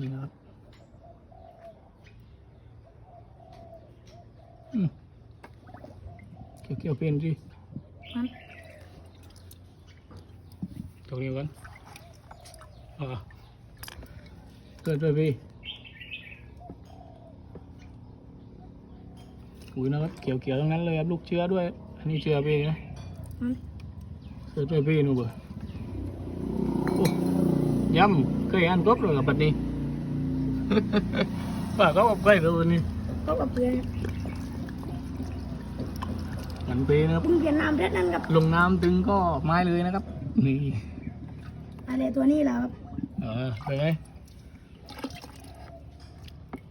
นี่นะครับอืมเกี่ยวเกี่ยวเป็นสิมันตรงนี้ก่อนอ่าเกิดด้วยพี่อุ้ยนะครับเกี่ยวเกี่ยวๆตรงนั้นเลยครับลูกเชื้อด้วย อันนี้เชื้อพี่นะมันเกิดด้วยพี่นู่นเบอร์โอ้ย่ำเคยอ่านครบเลยกับบัดนี้ ป้าก็บอกใกล้แล้ววันนี้ก็กับเพื่อนมันเปนะครับ เพิ่งเปลี่ยนน้ำเด็ดนั่นกับลงน้ำถึงก็ไม้เลยนะครับ นี่ อะไรตัวนี้แหละครับเออไปไง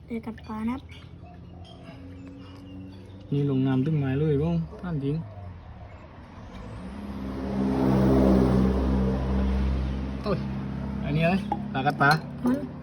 เด็กกัดปลานะครับนี่ลงน้ำถึงไม้เลยบ้งท่านจริงโอ้ยอันนี้อะไรปลากัดปลา มันกัดปลาอะไรเกี่ยวมัน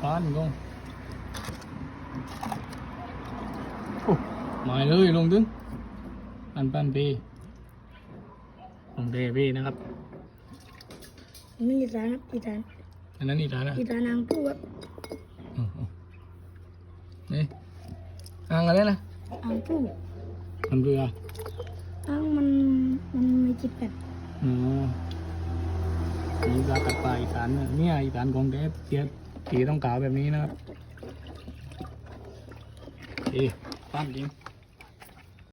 ากันอันนี้ลูกเชือกเชื่อละอืมเชื่อจริงตัวนี้ได้เลยเลยปานงงโอ้มาเลยลงถึงปันปันปีลงเดปีนะครับนี่อีสานครับอีสานอันนั้นอีกแล้วนะอีสานนางผู้ครับอืมอืมนี่อ่างอะไรนะนางผู้มันเรืออ้างมันมันมีจิตแบบอ๋อนี่ปลากัดปลาอีสานนะเนี่ยอีสานของแท้เทีย ตีต้องกาวแบบนี้นะครับเอ๊ะปั้นจริง